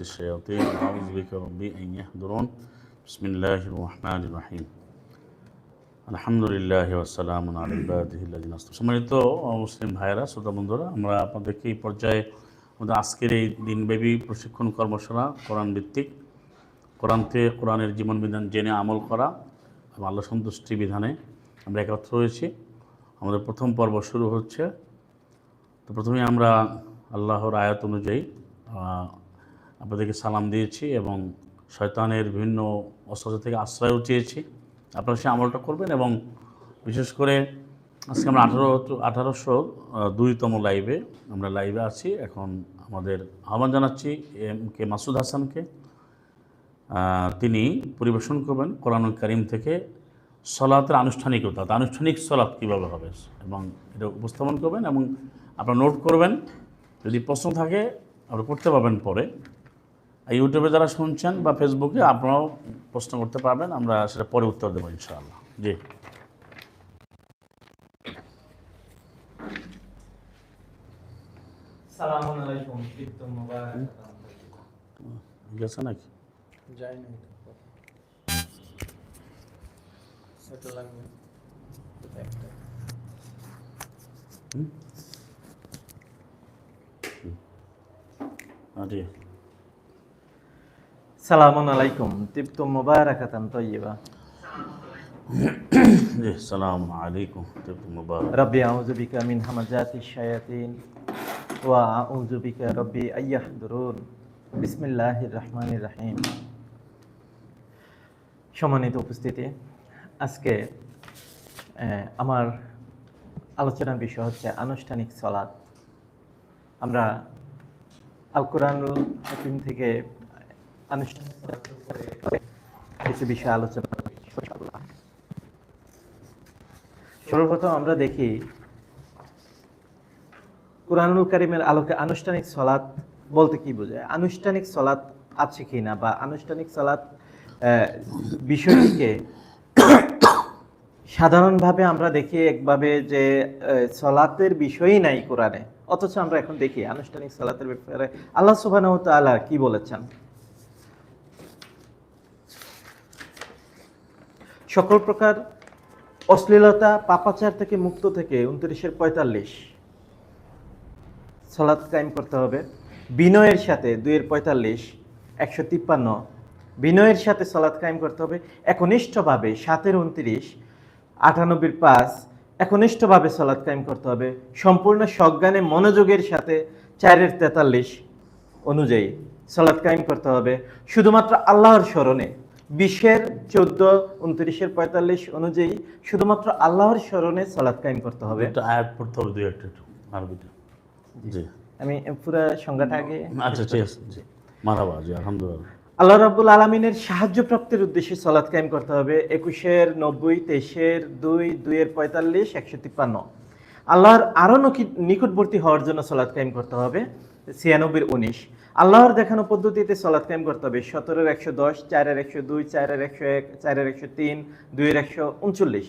الشياطين أعوذ بك ربي أن يحضرون بسم الله الرحمن الرحيم الحمد لله والسلام على عباده الذين اصطفى সম্মানিত মুসলিম ভাইরা শ্রোতা বন্ধুরা আমরা আপনাদেরকে এই পর্যায়ে আমাদের আজকের এই দিনব্যাপী প্রশিক্ষণ কর্মশালা কোরআন ভিত্তিক কোরআন থেকে কোরআনের জীবন বিধান জেনে আমল করা এবং আল্লাহ সন্তুষ্টি বিধানে আমরা একত্র হয়েছি আমাদের প্রথম পর্ব শুরু হচ্ছে তো প্রথমে আমরা আল্লাহর আয়াত অনুযায়ী আহ, আপনাদেরকে সালাম দিয়েছি এবং শয়তানের বিভিন্ন অস্ত্র থেকে আশ্রয়ও চেয়েছি আপনারা সে আমলটা করবেন এবং বিশেষ করে আজকে আমরা আঠারো আঠারোশো দুইতম লাইভে আমরা লাইভে আছি। এখন আমাদের আহ্বান জানাচ্ছি এম কে মাসুদ হাসানকে। তিনি পরিবেশন করবেন কোরআন করিম থেকে সলাতের আনুষ্ঠানিকতা। আনুষ্ঠানিক সলাৎ কীভাবে হবে এবং এটা উপস্থাপন করবেন এবং আপনারা নোট করবেন। যদি প্রশ্ন থাকে, আপনি করতে পারবেন পরে। ইউটিউবে যারা শুনছেন বা ফেসবুকে আপনারাও প্রশ্ন করতে পারবেন আমরা সেটা পরে উত্তর দেবো ইনশাআল্লাহ। জি। আছে নাকি? যাই জি। সালামু আলাইকুম। তিপ্তম মুবারাকাতান তাইয়্যিবা। জি সালাম আলাইকুম মুবারক রব্বি আউযু বিকা মিন হামাজাতিশ শায়াতিন ওয়া আউযু বিকা রব্বি আইয়াহদুরুন। বিসমিল্লাহির রহমানির রহিম। সম্মানিত উপস্থিতি আজকে আমার আলোচনার বিষয় হচ্ছে আনুষ্ঠানিক সলাৎ আমরা আল কোরআনুল হাকিম থেকে কিছু বিষয় আলোচনা সর্বপ্রথম আমরা দেখি, কোরআনুল কারিমের আলোকে আনুষ্ঠানিক সলাৎ বলতে কি বোঝায়? আনুষ্ঠানিক সলাৎ আছে কিনা বা আনুষ্ঠানিক সলাৎ বিষয়টিকে সাধারণভাবে আমরা দেখি একভাবে যে সলাতের বিষয়ই নাই কোরআনে। অথচ আমরা এখন দেখি আনুষ্ঠানিক সলাতের ব্যাপারে আল্লাহ ওয়া কি বলেছেন? সকল প্রকার অশ্লীলতা, পাপাচার থেকে মুক্ত থেকে উনত্রিশের পঁয়তাল্লিশ। সলাৎ কায়েম করতে হবে। বিনয়ের সাথে দুইয়ের পঁয়তাল্লিশ, একশো তিপ্পান্ন। বিনয়ের সাথে সলাৎ কায়েম করতে হবে। একনিষ্ঠভাবে সাতের উনত্রিশ, আটানব্বইয়ের পাঁচ। একনিষ্ঠভাবে সলাৎ কায়েম করতে হবে। সম্পূর্ণ সজ্ঞানে মনোযোগের সাথে চারের তেতাল্লিশ অনুযায়ী সলাৎ কায়েম করতে হবে। শুধুমাত্র আল্লাহর স্মরণে। বিশের চোদ্দ উনত্রিশের পঁয়তাল্লিশ অনুযায়ী শুধুমাত্র আল্লাহর স্মরণে সলাৎ কায়েম করতে হবে। একটা আয়াত পড়তে হবে দুই একটা একটু আরবিটা জি। আমি পুরো সংজ্ঞাটা আগে আচ্ছা ঠিক আছে। জি। মারাবা জি আলহামদুলিল্লাহ। আল্লাহ রাব্বুল আলমিনের সাহায্য প্রাপ্তির উদ্দেশ্যে সলাৎ কায়েম করতে হবে একুশের নব্বই তেইশের দুই দুইয়ের পঁয়তাল্লিশ একশো তিপ্পান্ন। আল্লাহর আরও নিকটবর্তী হওয়ার জন্য সলাৎ কায়েম করতে হবে ছিয়ানব্বইয়ের উনিশ। আল্লাহর দেখানো পদ্ধতিতে সলাৎ কায়েম করতে হবে। সতেরোর একশো দশ, চারের একশো দুই, চারের একশো এক, চারের একশো তিন, দুইয়ের একশো উনচল্লিশ।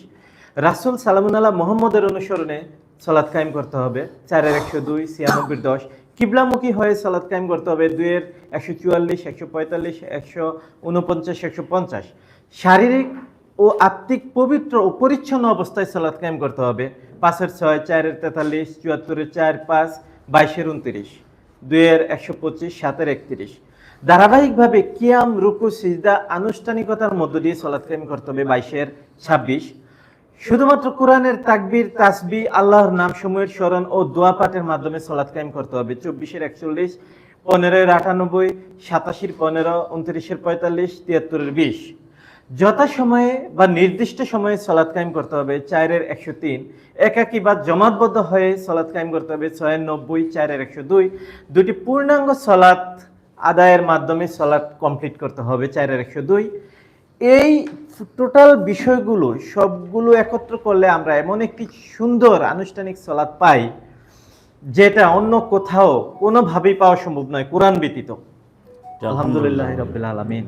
রাসুল সালামুন আল্লাহ মোহাম্মদের অনুসরণে সলাৎ কায়েম করতে হবে। চারের একশো দুই, ছিয়ানব্বই দশ। কিবলামুখী হয়ে সালাদ কায়েম করতে হবে। দুইয়ের একশো চুয়াল্লিশ, একশো পঁয়তাল্লিশ, একশো উনপঞ্চাশ, একশো পঞ্চাশ। শারীরিক ও আত্মিক পবিত্র ও পরিচ্ছন্ন অবস্থায় সালাদ কায়েম করতে হবে। পাঁচের ছয়, চারের তেতাল্লিশ, চুয়াত্তরের চার, পাঁচ, বাইশের উনত্রিশ। দুইয়ের একশো পঁচিশ, সাতের একত্রিশ। ধারাবাহিকভাবে কিয়াম, রুকু, সিজদা, আনুষ্ঠানিকতার মধ্য দিয়ে সলাৎ কায়েম করতে হবে বাইশের ছাব্বিশ। শুধুমাত্র কোরআনের তাকবির, তাসবি, আল্লাহর নাম সময়ের স্মরণ ও দোয়া পাঠের মাধ্যমে সলাৎ কায়েম করতে হবে। চব্বিশের একচল্লিশ, পনেরোর আটানব্বই, সাতাশির পনেরো, উনত্রিশের পঁয়তাল্লিশ, তিয়াত্তরের বিশ। যথাসময়ে বা নির্দিষ্ট সময়ে সলাৎ কায়েম করতে হবে চারের একশো তিন। একাকি বা জমাতবদ্ধ হয়ে সলাৎ কায়েম করতে হবে ছয়ের নব্বই চারের একশো দুই। দুটি পূর্ণাঙ্গ সলাৎ আদায়ের মাধ্যমে সলাৎ কমপ্লিট করতে হবে চারের একশো দুই। এই টোটাল বিষয়গুলো সবগুলো একত্র করলে আমরা এমন একটি সুন্দর আনুষ্ঠানিক সলাৎ পাই যেটা অন্য কোথাও কোনোভাবেই পাওয়া সম্ভব নয় কোরআন ব্যতীত। আলহামদুলিল্লাহ। রবিল আলমিন।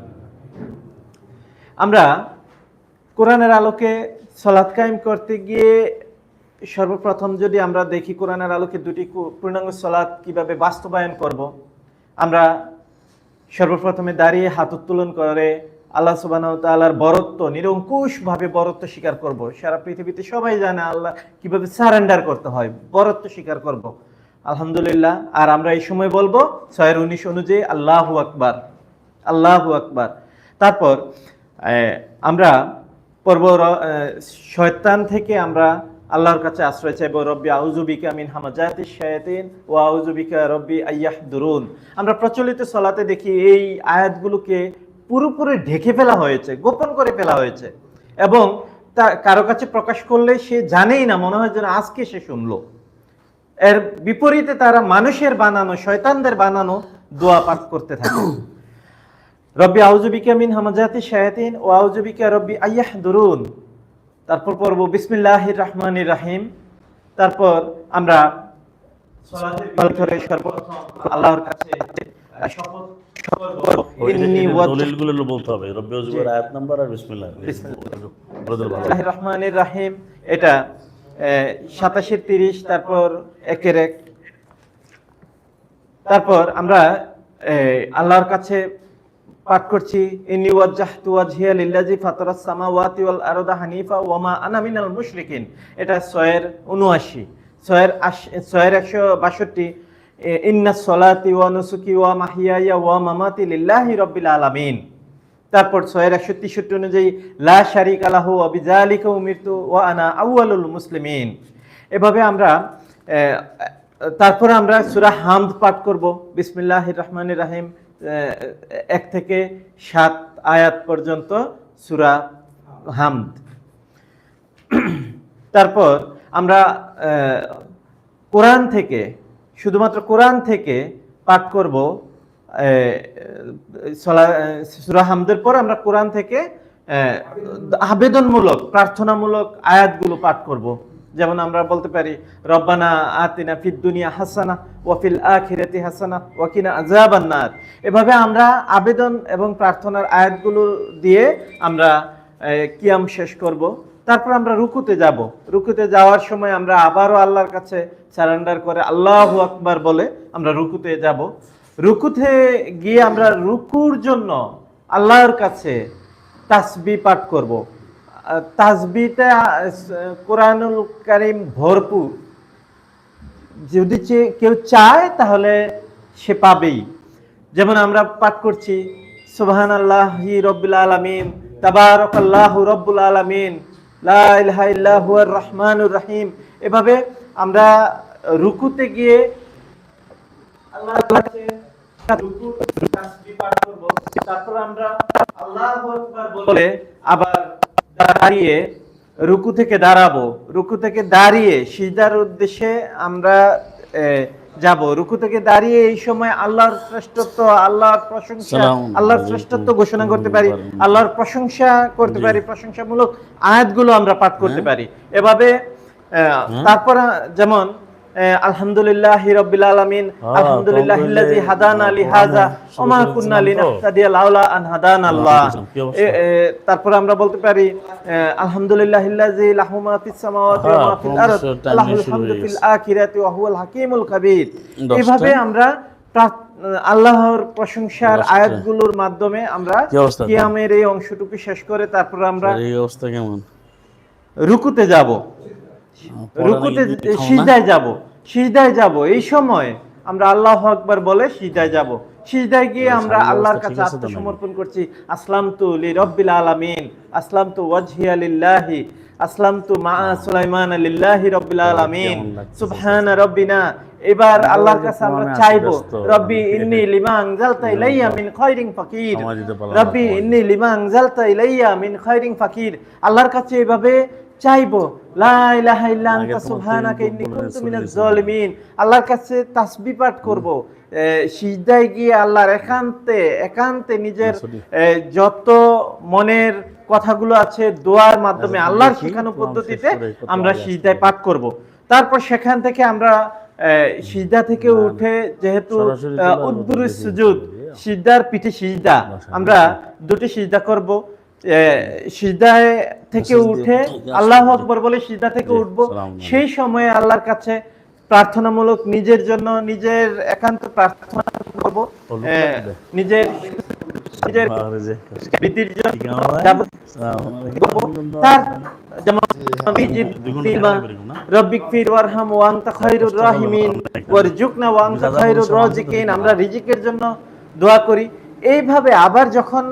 আমরা কোরআনের আলোকে সলাৎ কায়েম করতে গিয়ে সর্বপ্রথম যদি আমরা দেখি কোরআনের আলোকে দুটি পূর্ণাঙ্গ সলাৎ কীভাবে বাস্তবায়ন করব, আমরা সর্বপ্রথমে দাঁড়িয়ে হাত উত্তোলন করে আল্লাহ সুবাহ তাল্লাহার বরত্ব, নিরঙ্কুশভাবে বরত্ব স্বীকার করব। সারা পৃথিবীতে সবাই জানে আল্লাহ কীভাবে সারেন্ডার করতে হয়, বরত্ব স্বীকার করব। আলহামদুলিল্লাহ, আর আমরা এই সময় বলব ছয়ের উনিশ অনুযায়ী আল্লাহু আকবার আল্লাহু আকবার। তারপর আমরা পর্ব শয়তান থেকে আমরা আল্লাহর কাছে আশ্রয় চাইব। রব্বি আউজুবিকা মিন হামাজাতি শায়াতিন ও আউজুবিকা রব্বি আইয়াহ দুরুন আমরা প্রচলিত সলাতে দেখি এই আয়াতগুলোকে পুরোপুরি ঢেকে ফেলা হয়েছে, গোপন করে ফেলা হয়েছে এবং তা কারও কাছে প্রকাশ করলে সে জানেই না, মনে হয় যেন আজকে সে শুনলো। এর বিপরীতে তারা মানুষের বানানো, শয়তানদের বানানো দোয়া পাঠ করতে থাকে। রব্বি আউজুবিকা মিন হামাজাতি শায়াতিন ও আউজুবিকা রব্বি আইয়াহ দুরুন তারপর পড়ব বিসমিল্লাহির রহমানির রাহিম। তারপর আমরা আল্লাহর কাছে বিসমিল্লাহ। রাহিম। এটা সাতাশের তিরিশ তারপর একের এক। তারপর আমরা আল্লাহর কাছে পাঠ করছি, ইন্নি ওয়াজ্জাহতু ওয়াজহিয়া লিল্লাযী ফাতারাস সামাওয়াতি ওয়াল আরদা হানিফা ওয়া মা আনা মিনাল মুশরিকিন। এটা 6 এর 79 6 এর 6 এর 162 ইন্না সলাতি ওয়া নুসুকি ওয়া মাহিয়ায়া ওয়া মামাতি লিল্লাহি রাব্বিল আলামিন। তারপর ছয়ের একশো তেষট্টি অনুযায়ী, লা শারিক আলাহু অবিজালিকা উমিরতু ওয়া আনা আউয়ালুল মুসলিমিন। এভাবে আমরা তারপরে আমরা সূরা হামদ পাঠ করব। বিসমিল্লাহির রহমানির রাহিম। এক থেকে সাত আয়াত পর্যন্ত সুরা হামদ। তারপর আমরা কোরআন থেকে, শুধুমাত্র কোরআন থেকে পাঠ করব সুরা হামদের পর আমরা কোরআন থেকে আবেদনমূলক, প্রার্থনামূলক আয়াতগুলো পাঠ করব। যেমন আমরা বলতে পারি, রব্বানা আতিনা ফিদ দুনিয়া হাসানা ওয়াফিল আখিরাতি হাসানা ওয়াকিনা আযাবান নার। এভাবে আমরা আবেদন এবং প্রার্থনার আয়াতগুলো দিয়ে আমরা কিয়াম শেষ করব। তারপর আমরা রুকুতে যাব। রুকুতে যাওয়ার সময় আমরা আবারও আল্লাহর কাছে সারেন্ডার করে আল্লাহু আকবার বলে আমরা রুকুতে যাব। রুকুতে গিয়ে আমরা রুকুর জন্য আল্লাহর কাছে তাসবি পাঠ করব। আহ, তাসবিটা কোরআনুল কারিম ভরপুর। যদি কেউ চায় তাহলে সে পাবেই। যেমন আমরা পাঠ করছি সুবহান আল্লাহি রব্বুল আলামিন তাবারক আল্লাহু রব্বুল আলামিন রহমানুর রহিম। এভাবে আমরা রুকুতে গিয়ে করব। তারপর আমরা আল্লাহু বলে আবার দাঁড়িয়ে রুকু থেকে দাঁড়াবো। রুকু থেকে দাঁড়িয়ে সিজদার উদ্দেশ্যে আমরা যাব। রুকু থেকে দাঁড়িয়ে এই সময় আল্লাহর শ্রেষ্ঠত্ব আল্লাহর প্রশংসা আল্লাহর শ্রেষ্ঠত্ব ঘোষণা করতে পারি আল্লাহর প্রশংসা করতে পারি প্রশংসামূলক আয়াতগুলো আমরা পাঠ করতে হ্যাঁ। পারি। এভাবে আহ, তারপর যেমন আলহামদুলিল্লাহ রব্বিল আলামিন আলহামদুলিল্লাহ হাদানা লিহাযা ওমা কুন্না লিনাহতাদিয়া লাউলা আন হাদানা আল্লাহ তারপর আমরা বলতে পারি আলহামদুলিল্লাহ ফিস সামাওয়াতি ওয়া মা হ্যাঁ, ফিল আরদ লাহুল হামদু ফিল আখিরাতি ওয়া হুয়াল হাকীমুল কাবীর। এভাবে আমরা আল্লাহর প্রশংসার। আয়াতগুলোর মাধ্যমে আমরা কিয়ামের এই অংশটুকু শেষ করে তারপর আমরা এই অবস্থা কেমন? রুকুতে যাব। রুকুতে? সিজদায় যাব সিজদায় যাব। এই সময় আমরা আল্লাহ আকবার বলে সিজদায় যাব। সিজদায় গিয়ে আমরা আল্লাহর কাছে? আত্মসমর্পণ করছি। আসলাম তু লি রব্বিল আলামিন আসলাম তু ওয়াজহিয়া লিল্লাহি আসলাম তু মা সুলাইমান লিল্লাহি রব্বিল আলামিন। সুবহান রব্বিনা। এবার আল্লাহর কাছে আমরা চাইব রব্বি ইন্নি লিমা আনজালতা ইলাইয়া মিন খায়রিন ফাকির। রব্বি ইন্নি লিমা আনজালতা ইলাইয়া মিন খায়রিন ফাকির। আল্লাহর কাছে এভাবে চাইব আল্লাহর কাছে তাসবিহ পাঠ করব। সিজদায় গিয়ে আল্লাহর একান্তে একান্তে নিজের যত মনের কথাগুলো আছে দোয়ার মাধ্যমে আচ্ছা, আল্লাহর শেখানো পদ্ধতিতে আমরা সিজদায় পাঠ করব। তারপর সেখান থেকে আমরা সিজদা থেকে। উঠে যেহেতু মতো সুজুদ সিজদার পিঠে সিজদা। আমরা দুটি সিজদা করব। সিজদায় থেকে উঠে আল্লাহ আকবর বলে সিজদা থেকে উঠব। সেই সময়ে আল্লাহর কাছে প্রার্থনামূলক নিজের জন্য নিজের একান্ত প্রার্থনা করব। নিজের নিজের জন্য তার যেমন? রব্বিক ফির ওয়ারহাম ওয়া আনতা খায়রুর রাহিমিন ওয়ারজুকনা ওয়া আনতা খায়রুর রাজিকিন। আমরা রিজিকের জন্য দোয়া করি। এইভাবে আবার যখন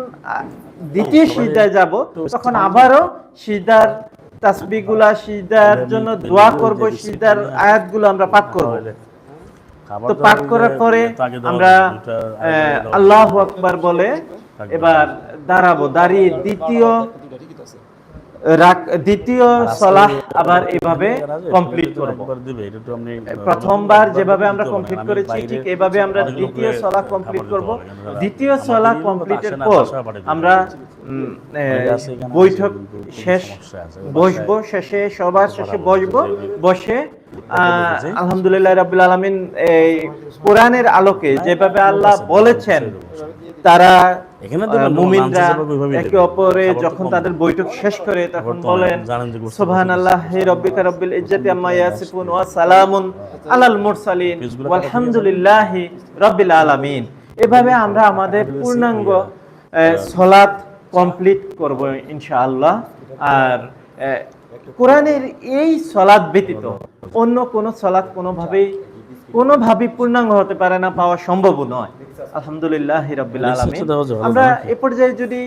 দ্বিতীয় সিদ্ধায় যাব তখন আবারও সিদ্ধার তাসবিগুলা সিদ্ধার জন্য দোয়া করব সিজদার আয়াতগুলো আমরা পাঠ করব। তো পাঠ করার পরে আমরা আল্লাহ আকবার বলে এবার দাঁড়াবো দাঁড়িয়ে দ্বিতীয় দ্বিতীয় সলাহ আবার এভাবে কমপ্লিট করব। প্রথমবার যেভাবে আমরা কমপ্লিট করেছি ঠিক এভাবে আমরা দ্বিতীয় সলাহ কমপ্লিট করব। দ্বিতীয় সলাহ কমপ্লিটের পর আমরা বৈঠক শেষ বসবো শেষে সবার শেষে বসবো বসে আহ, আলহামদুলিল্লাহ রাব্বুল আলামিন এই কোরআনের আলোকে যেভাবে আল্লাহ বলেছেন তারা মুমিনরা একে অপরে যখন তাদের বৈঠক শেষ করে তখন বলেন সুবহানাল্লাহ হে রব্বিকা রব্বিল ইজ্জাতি আম্মা ইয়াসিফুন ওয়া সালামুন আলাল মুরসালিন ওয়ালহামদুলিল্লাহি রাব্বিল আলামিন। এভাবে আমরা আমাদের পূর্ণাঙ্গ সলাত কমপ্লিট করব ইনশাআল্লাহ। আর কোরআনের এই সলাদ ব্যতীত অন্য কোন সলাদ কোনোভাবেই কোনোভাবেই পূর্ণাঙ্গ হতে পারে না পাওয়া সম্ভব নয়। আলহামদুলিল্লাহ যাবে, আমরা এ পর্যায়ে যদি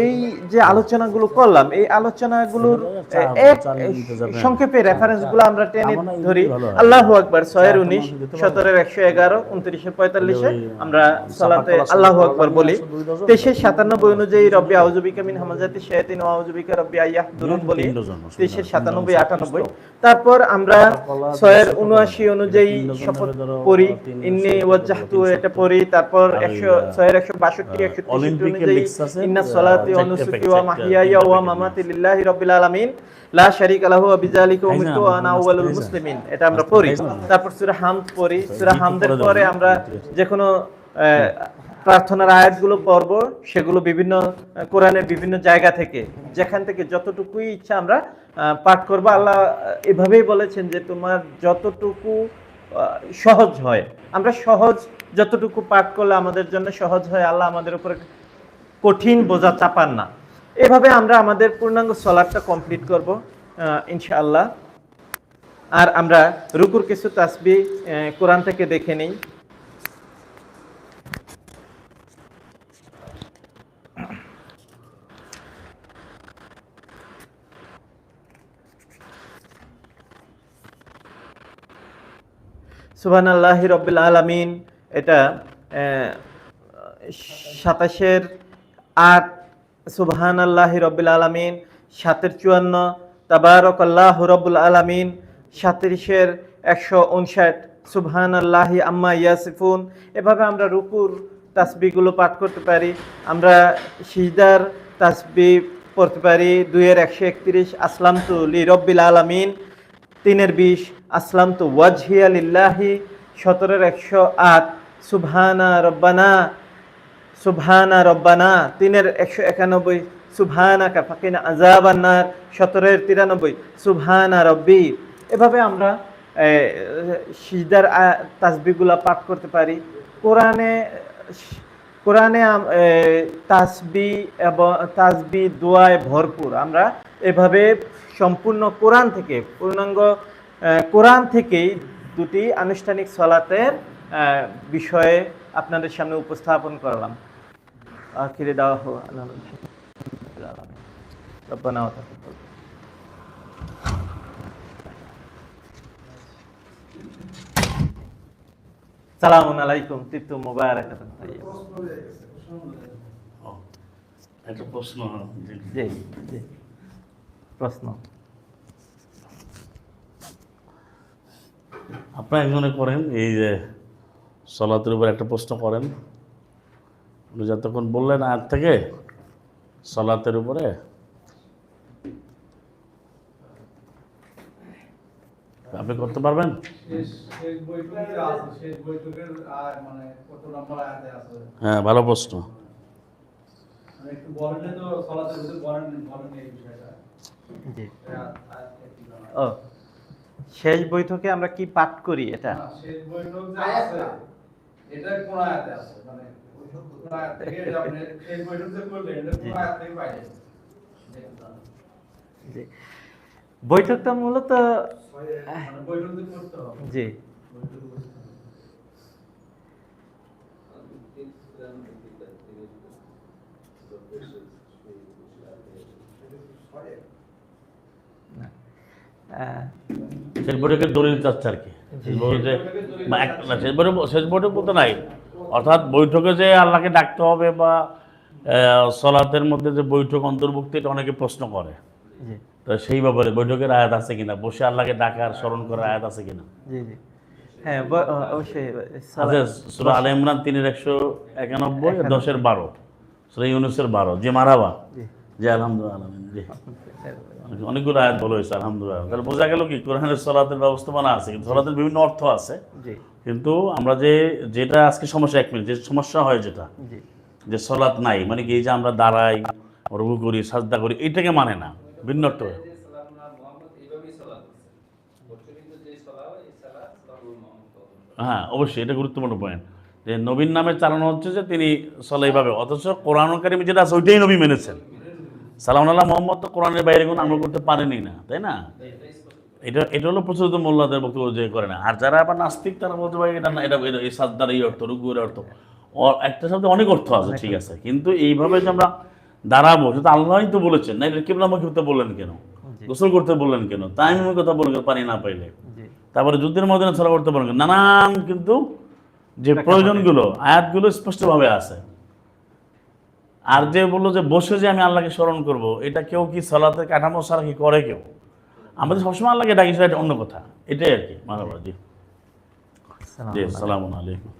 এই যে আলোচনাগুলো করলাম এই আলোচনাগুলোর এক সংক্ষেপে রেফারেন্সগুলো আমরা টেনে ধরি। আল্লাহ আকবার ছয়ের উনিশ? সতেরোর একশো এগারো উনত্রিশের পঁয়তাল্লিশে আমরা সালাতে আল্লাহ আকবার বলি। তেইশের সাতানব্বই অনুযায়ী রব্বি আউজুবিকা মিন হামাজাতি শায়াতিন ওয়া আউজুবিকা রব্বি আইয়াহ দুরুদ তিন বলি। তেইশের সাতানব্বই আটানব্বই। তারপর আমরা ছয়ের উনআশি অনুযায়ী শপথ পড়ি। ইন্নি ওয়াজ্জাহতু। এটা পড়ি। তারপর একশো ছয়ের একশো বাষট্টি একশো অনুযায়ী ইন্না সলাতি ওয়া নুসুকি ওয়া ওয়া মামাতি লিল্লাহি রাব্বিল আলামিন। লা শারীকা লাহু ওয়া বিযালিকা উমিরতু ওয়া আনা আউয়ালুল মুসলিমিন। এটা আমরা পড়ি। তারপর সূরা হামদ পড়ি। সূরা হামদের পরে আমরা যে কোনো প্রার্থনার আয়াতগুলো পড়ব। সেগুলো বিভিন্ন কোরআনের বিভিন্ন জায়গা থেকে। যেখান থেকে যতটুকুই ইচ্ছা আমরা পাঠ করব। আল্লাহ এভাবেই বলেছেন যে তোমার যতটুকু সহজ হয়। আমরা সহজ যতটুকু পাঠ করলে আমাদের জন্য সহজ হয় আল্লাহ আমাদের উপরে কঠিন বোঝা চাপান না। এভাবে আমরা আমাদের পূর্ণাঙ্গ সলাটটা কমপ্লিট করব ইনশাআল্লাহ। আর আমরা রুকুর কিছু তাসবি কোরআন থেকে দেখে নিই। সুবহান আল্লাহ রব্বিল আলমিন, এটা সাতাশের আট সুবহান আল্লাহ রব্বিল আলমিন, সাতের চুয়ান্ন তাবারক আল্লাহ রব্বুল আলমিন সাতত্রিশের একশো উনষাট সুবহান আল্লাহি আম্মা ইয়াসিফুন। এভাবে আমরা রুকুর তাসবিগুলো পাঠ করতে পারি, আমরা সিজদার তাসবি পড়তে পারি, দুইয়ের একশো একত্রিশ আসলাম তু লি রব্বিল আলমিন, তিনের বিশ আসলাম তো ওয়াজহিয়া লিল্লাহি, সতেরোর একশো আট, সুবহানা রব্বানা। সুবহানা রব্বানা, তিনের একশো একানব্বই, সুবহানা কাফাকিনা আজাবান্নার সতেরোর তিরানব্বই, সুবহানা রব্বি। এভাবে আমরা সিজদার তাসবিগুলা পাঠ করতে পারি। কোরআনে কোরআনে তাসবি এবং, তাসবি দোয়ায় ভরপুর। আমরা এভাবে সম্পূর্ণ কোরআন থেকে, পূর্ণাঙ্গ কোরআন থেকেই দুটি আনুষ্ঠানিক সলাতের বিষয়ে আপনাদের সামনে উপস্থাপন করলাম। আখিরে দাওয়া রব্বানা তাকাব্বাল। সালামুন আলাইকুম তিতু মুবারাকাতুন একটা প্রশ্ন জি। জি জি। প্রশ্ন। আপনারা একজনে করেন এই যে সলাতের উপর একটা প্রশ্ন করেন। উনি যতক্ষণ বললেন আর থেকে সলাতের উপরে আপনি করতে পারবেন? মানে কত নম্বর আয়াতে আছে। হ্যাঁ ভালো প্রশ্ন। মানে শেষ বৈঠকে আমরা কি পাঠ করি এটা? এটা কোন আয়াতে আছে? মানে বৈঠকটা মূলত মানে জি। বৈঠকের দলিল চাচ্ছে আর কি। শেষ বৈঠকে বা শেষ বৈঠক শেষ বৈঠক বলতে নাই। অর্থাৎ বৈঠকে যে আল্লাহকে ডাকতে হবে বা সলাতের মধ্যে যে বৈঠক অন্তর্ভুক্ত এটা অনেকে প্রশ্ন করে। তো সেই ব্যাপারে বৈঠকের আয়াত আছে কিনা? বসে আল্লাহকে ডাকার স্মরণ করার আয়াত আছে কিনা? জি জি। হ্যাঁ অবশ্যই আচ্ছা সুরা আল ইমরান তিনের একশো একানব্বই দশের বারো। সুরা ইউনুসের বারো। যে মারাবা। জি। আলহামদুলিল্লাহ জি অনেকগুলো আয়াত বলা হয়েছে আলহামদুলিল্লাহ। তাহলে বোঝা গেল কি কোরআনের সলাতের ব্যবস্থাপনা আছে কিন্তু সলাতের বিভিন্ন অর্থ আছে। কিন্তু আমরা যে যেটা আজকে সমস্যা এক মিনিট যে সমস্যা হয় যেটা যে সলাৎ নাই মানে কি এই যে আমরা দাঁড়াই রঘু করি সাজদা করি এটাকে মানে না ভিন্ন অর্থ। হ্যাঁ অবশ্যই এটা গুরুত্বপূর্ণ পয়েন্ট যে নবীন নামে চালানো হচ্ছে যে তিনি চলে এইভাবে অথচ কোরআন কারিম যেটা আছে ওইটাই নবী মেনেছেন। সালাম আল্লাহ মোহাম্মদ তো কোরআনের বাইরে কোনো আমল করতে পারেনি না তাই না? এটা এটা হলো প্রচলিত মোল্লাদের বক্তব্য যে করে না। আর যারা আবার নাস্তিক তারা বলতে পারে এটা না এটা এই সাদ্দার এই অর্থ রুগুয়ের অর্থ। একটা শব্দে অনেক অর্থ আছে ঠিক আছে। কিন্তু এইভাবে যে আমরা দাঁড়াবো সেটা আল্লাহই তো বলেছেন। না এটা কেবলামুখী হতে বললেন কেন। গোসল করতে বললেন কেন? তাই আমি কথা বললেন পানি না পাইলে। তারপরে যুদ্ধের মধ্যে ছড়া করতে পারেন? নানান কিন্তু যে প্রয়োজনগুলো আয়াতগুলো স্পষ্টভাবে আছে। আর যে বলল যে বসে যে আমি আল্লাহকে স্মরণ করব এটা কেউ কি সলাতের কাঠামো ছাড়া কি করে কেউ? আমাদের সবসময় আল্লাহকে ডাকি সেটা অন্য কথা। এটাই আর কি মানব জি। সালাম জি আসসালামু আলাইকুম।